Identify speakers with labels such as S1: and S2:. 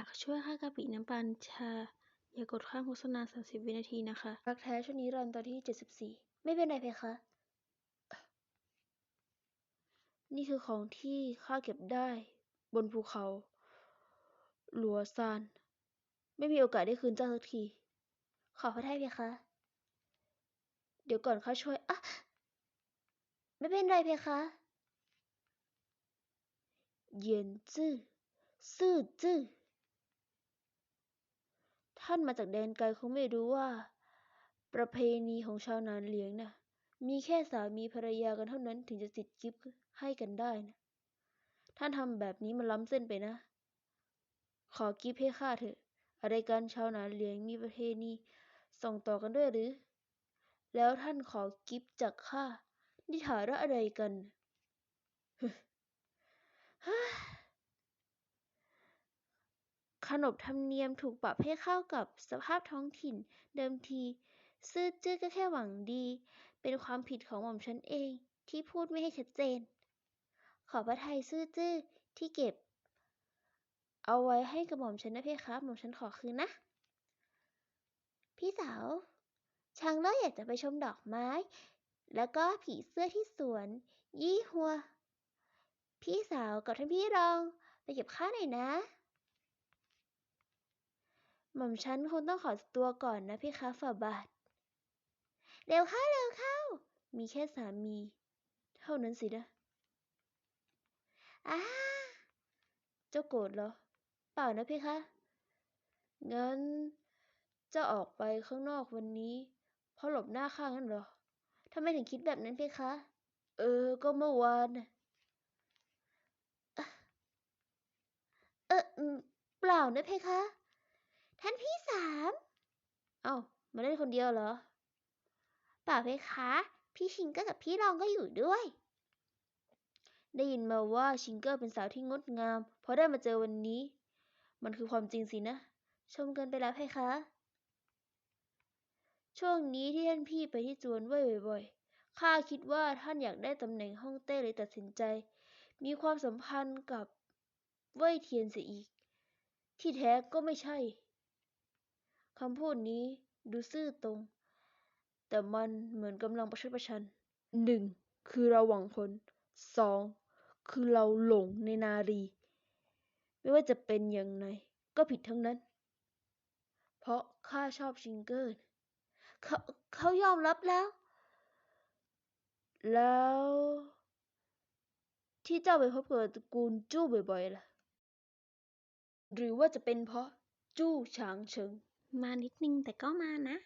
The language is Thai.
S1: ากช่วยค่ากะปิน้ำปานชา อย่ากดข้ามโฆษณา 30 วินาทีนะคะ
S2: รักแท้ช่วงนี้รันตอนที่ 74 ไม่เป็นไรเพคะ นี่คือของที่ข้าเก็บได้บนภูเขา หลัวซาน ไม่มีโอกาสได้คืนเจ้าสักที ขอพระทัยเพคะ เดี๋ยวก่อนข้าช่วยอะไม่เป็นไรเพคะเย็นจื้อซื่อจื้อ ท่านมาจากแดนไกลคงไม่รู้ว่า ประเพณีของชาวนานเลี้ยงน่ะ มีแค่สามีภรรยากันเท่านั้นถึงจะติดกิฟต์ให้กันได้นะ ท่านทำแบบนี้มันล้ำเส้นไปนะ ขอกิฟต์ให้ข้าเถอะ อะไรกันชาวนานเลี้ยงมีประเพณีส่งต่อกันด้วยหรือ แล้วท่านขอกิฟต์จากข้านี่ฐานะอะไรกัน ขนบธรรมเนียมถูกปรับให้เข้ากับสภาพท้องถิ่น เดิมทีซื่อจื้อก็แค่หวังดี เป็นความผิดของหม่อมฉันเองที่พูดไม่ให้ชัดเจน ขอพระทัยซื่อจื้อที่เก็บ เอาไว้ให้กับหม่อมฉันนะเพคะหม่อมฉันขอคืนนะ พี่สาวชางเล่าอยากจะไปชมดอกไม้ แล้วก็ผีเสื้อที่สวน ยี่หัว พี่สาวกับท่านพี่รอง ไปเก็บข้าหน่อยนะ หม่อมฉันคงต้องขอตัวก่อนนะพี่คะฝ่าบาท เร็วเข้าเร็วเข้า มีแค่สามี เท่านั้นสินะอ้าเจ้าโกรธเหรอ เปล่านะพี่คะ งั้นเจะออกไปข้างนอกวันนี้ เพราะหลบหน้าข้างนั้นเหรอทำไมถึงคิดแบบนั้นพี่คะ เออ ก็เมื่อวานเอออืมเปล่านะเพคะ ท่านพี่สาม เอ้ามาเล่นคนเดียวเหรอเปล่าเพคะ พี่ชิงเกอร์กับพี่รองก็อยู่ด้วย ได้ยินมาว่าชิงเกอร์เป็นสาวที่งดงามพอได้มาเจอวันนี้ มันคือความจริงสินะ ชมกันไปแล้วเพคะช่วงนี้ที่ท่านพี่ไปที่จวนเว่ยบ่อยๆ ข้าคิดว่าท่านอยากได้ตำแหน่งฮ่องเต้เลยตัดสินใจ มีความสัมพันธ์กับเว่ยเทียนเสียอีก ที่แท้ก็ไม่ใช่ คำพูดนี้ดูซื่อตรง แต่มันเหมือนกำลังประชดประชันหนึ่งคือเราหวังผลสองคือเราหลงในนารี ไม่ว่าจะเป็นอย่างไรก็ผิดทั้งนั้น เพราะข้าชอบชิงเกิลเขาเขายอมรับแล้ว แล้ว ที่เจ้าไปพบกับตระกูลจู้บ่อยๆล่ะ หรือว่าจะเป็นเพราะจู้ฉางเฉิง
S1: มานิดนึงแต่ก็มานะ